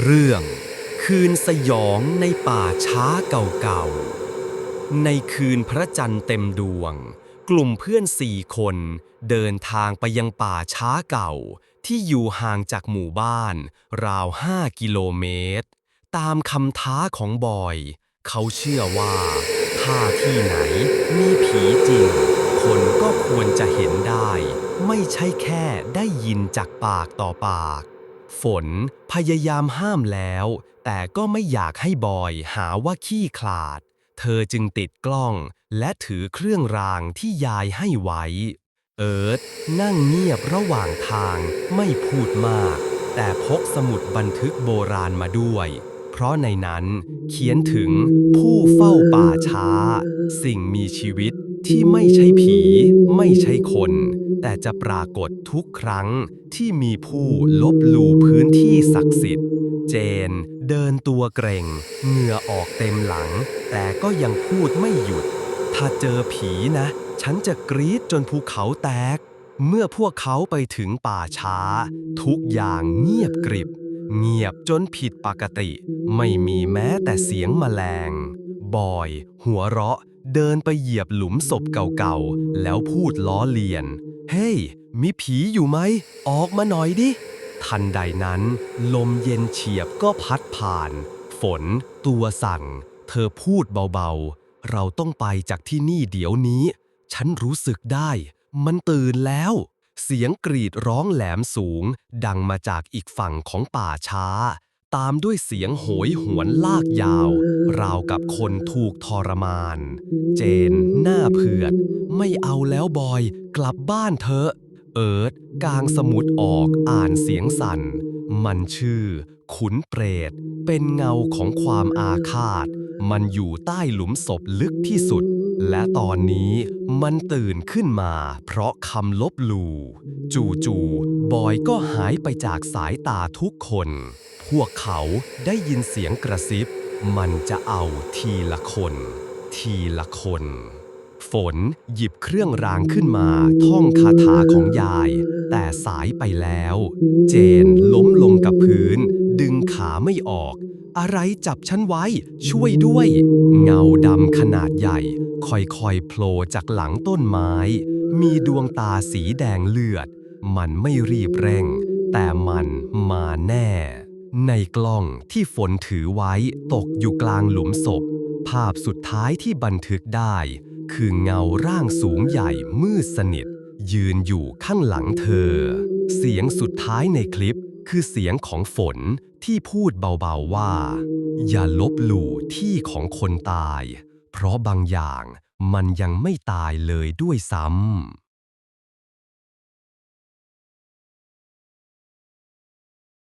เรื่องคืนสยองในป่าช้าเก่าๆ ในคืนพระจันทร์เต็มดวง กลุ่มเพื่อนสี่คนเดินทางไปยังป่าช้าเก่า ที่อยู่ห่างจากหมู่บ้าน ราวห้ากิโลเมตร ตามคำท้าของบอย เขาเชื่อว่าถ้าที่ไหนมีผีจริง คนก็ควรจะเห็นได้ ไม่ใช่แค่ได้ยินจากปากต่อปาก ฝนพยายามห้ามแล้ว แต่ก็ไม่อยากให้บอยหาว่าขี้ขลาด เธอจึงติดกล้องและถือเครื่องรางที่ยายให้ไว้ เอิร์ธนั่งเงียบระหว่างทางไม่พูดมาก แต่พกสมุดบันทึกโบราณมาด้วย เพราะในนั้นเขียนถึงผู้เฝ้าป่าช้า สิ่งมีชีวิต ที่ไม่ใช่ผี ไม่ใช่คน แต่จะปรากฏทุกครั้งที่มีผู้ลบลู่พื้นที่ศักดิ์สิทธิ์ เจน เดินตัวเกรงเหงื่อออกเต็มหลัง แต่ก็ยังพูดไม่หยุด ถ้าเจอผีนะ ฉันจะกรีดจนภูเขาแตก เมื่อพวกเขาไปถึงป่าช้า ทุกอย่างเงียบกริบ เงียบจนผิดปกติ ไม่มีแม้แต่เสียงแมลง บอย หัวเราะ เดินไปเหยียบหลุมศพเก่าๆ แล้วพูดล้อเลียน เฮ้ยมีผีอยู่ไหม ออกมาหน่อยดิ ทันใดนั้น ลมเย็นเฉียบก็พัดผ่าน ฝน ตัวสั่ง เธอพูดเบาๆ เราต้องไปจากที่นี่เดี๋ยวนี้ ฉันรู้สึกได้ มันตื่นแล้ว เสียงกรีดร้องแหลมสูง ดังมาจากอีกฝั่งของป่าช้า ตามด้วยเสียงโหยหวนลากยาว ราวกับคนถูกทรมาน เจน หน้าเผือด ไม่เอาแล้วบอย กลับบ้านเถอะ เอิร์ธกางสมุดออกอ่านเสียงสั่น มันชื่อ ขุนเปรต เป็นเงาของความอาฆาต มันอยู่ใต้หลุมศพลึกที่สุด และตอนนี้มันตื่นขึ้นมา เพราะคำลบหลู่จู่ๆบอยก็หายไปจากสายตาทุกคน พวกเขาได้ยินเสียงกระซิบ มันจะเอาทีละคน ทีละคน ฝนหยิบเครื่องรางขึ้นมาท่องคาถาของยาย แต่สายไปแล้ว เจนล้มลงกับพื้นาไม่ออก อะไรจับฉันไว้ ช่วยด้วย เงาดำขนาดใหญ่ ค่อยๆโผล่จากหลังต้นไม้ มีดวงตาสีแดงเลือด มันไม่รีบเร่ง แต่มันมาแน่ ในกล้องที่ฝนถือไว้ตกอยู่กลางหลุมศพ ภาพสุดท้ายที่บันทึกได้ คือเงาร่างสูงใหญ่มืดสนิท ยืนอยู่ข้างหลังเธอ เสียงสุดท้ายในคลิป คือเสียงของฝนที่พูดเบาๆว่า อย่าลบหลู่ที่ของคนตาย เพราะบางอย่างมันยังไม่ตายเลยด้วยซ้ำ